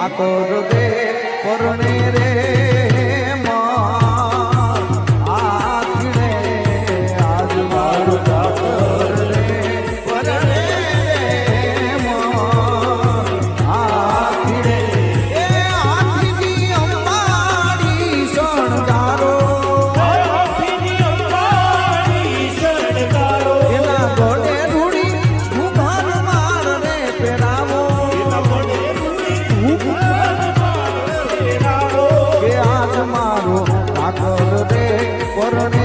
આ તો હૃદય પરમે રે সাগর রে করুণা